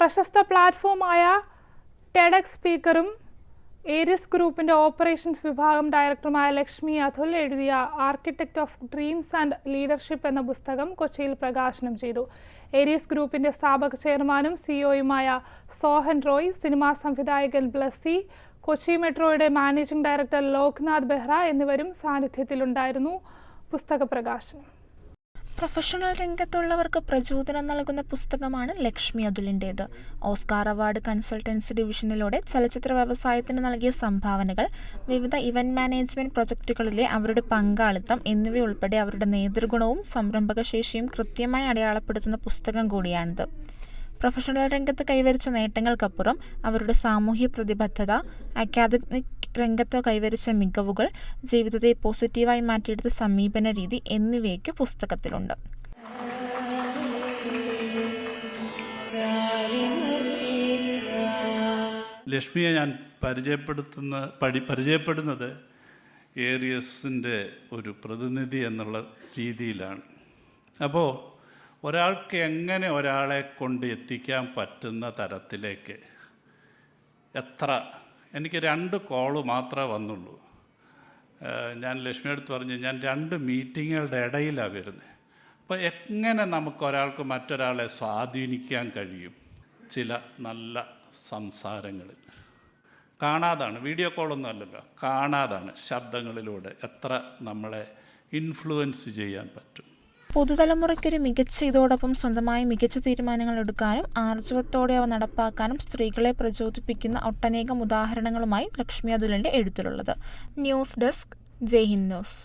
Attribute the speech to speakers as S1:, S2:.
S1: പ്രശസ്ത പ്ലാറ്റ്ഫോമായ ടെഡക്സ് സ്പീക്കറും ഏരിയസ് ഗ്രൂപ്പിന്റെ ഓപ്പറേഷൻസ് വിഭാഗം ഡയറക്ടറുമായ ലക്ഷ്മി അതുൽ എഴുതിയ architect of dreams and leadership എന്ന പുസ്തകം കൊച്ചിയിൽ പ്രകാശനം ചെയ്തു. ഏരിയസ് ഗ്രൂപ്പിന്റെ സ്ഥാപക ചെയർമാനും സിഇഒയുമായ സോഹൻ റോയ് സിനിമാ സംവിധായകൻ ബ്ലസ്സി കൊച്ചി മെട്രോയുടെ മാനേജിംഗ് ഡയറക്ടർ ലോക്നാഥ് ബെഹ്റ എന്നിവരും സാന്നിധ്യത്തിലുണ്ടായിരുന്നു പുസ്തക പ്രകാശനം.
S2: പ്രൊഫഷണൽ രംഗത്തുള്ളവർക്ക് പ്രചോദനം നൽകുന്ന പുസ്തകമാണ് ലക്ഷ്മി അതുലിന്റേത് ഓസ്കാർ അവാർഡ് കൺസൾട്ടൻസി ഡിവിഷനിലൂടെ ചലച്ചിത്ര വ്യവസായത്തിന് നൽകിയ സംഭാവനകൾ വിവിധ ഇവന്റ് മാനേജ്മെന്റ് പ്രൊജക്റ്റുകളിലെ അവരുടെ പങ്കാളിത്തം എന്നിവയുൾപ്പെടെ അവരുടെ നേതൃഗുണവും സംരംഭകശേഷിയും കൃത്യമായി അടയാളപ്പെടുത്തുന്ന പുസ്തകം കൂടിയാണിത്. പ്രൊഫഷണൽ രംഗത്ത് കൈവരിച്ച നേട്ടങ്ങൾക്കപ്പുറം അവരുടെ സാമൂഹ്യ പ്രതിബദ്ധത അക്കാദമിക് രംഗത്ത് കൈവരിച്ച മികവുകൾ ജീവിതത്തെ പോസിറ്റീവായി മാറ്റിയെടുത്ത സമീപന രീതി എന്നിവയൊക്കെ പുസ്തകത്തിലുണ്ട്.
S3: ലക്ഷ്മിയെ ഞാൻ പരിചയപ്പെടുത്തുന്ന പഠി പരിചയപ്പെടുന്നത് ഏരിയസിന്റെ ഒരു പ്രതിനിധി എന്നുള്ള രീതിയിലാണ്. അപ്പോൾ ഒരാൾക്ക് എങ്ങനെ ഒരാളെ കൊണ്ട് എത്തിക്കാൻ പറ്റുന്ന തരത്തിലേക്ക്? എത്ര? എനിക്ക് രണ്ട് കോൾ മാത്രമേ വന്നുള്ളൂ. ഞാൻ ലക്ഷ്മി അടുത്ത് പറഞ്ഞു ഞാൻ രണ്ട് മീറ്റിങ്ങുകളുടെ ഇടയിലാണ് വരുന്നത്. അപ്പോൾ എങ്ങനെ നമുക്കൊരാൾക്ക് മറ്റൊരാളെ സ്വാധീനിക്കാൻ കഴിയും? ചില നല്ല സംസാരങ്ങളിൽ. കാണാതാണ് വീഡിയോ കോളൊന്നും അല്ലല്ലോ. കാണാതാണ് ശബ്ദങ്ങളിലൂടെ എത്ര നമ്മളെ ഇൻഫ്ലുവൻസ് ചെയ്യാൻ പറ്റും.
S2: പുതുതലമുറയ്ക്കൊരു മികച്ച ഇതോടൊപ്പം സ്വന്തമായി മികച്ച തീരുമാനങ്ങൾ എടുക്കാനും ആർജവത്തോടെ അവ നടപ്പാക്കാനും സ്ത്രീകളെ പ്രചോദിപ്പിക്കുന്ന ഒട്ടനേകം ഉദാഹരണങ്ങളുമായി ലക്ഷ്മി അതുലിന്റെ എഴുത്തിലുള്ളത്. News desk Jai Hind news.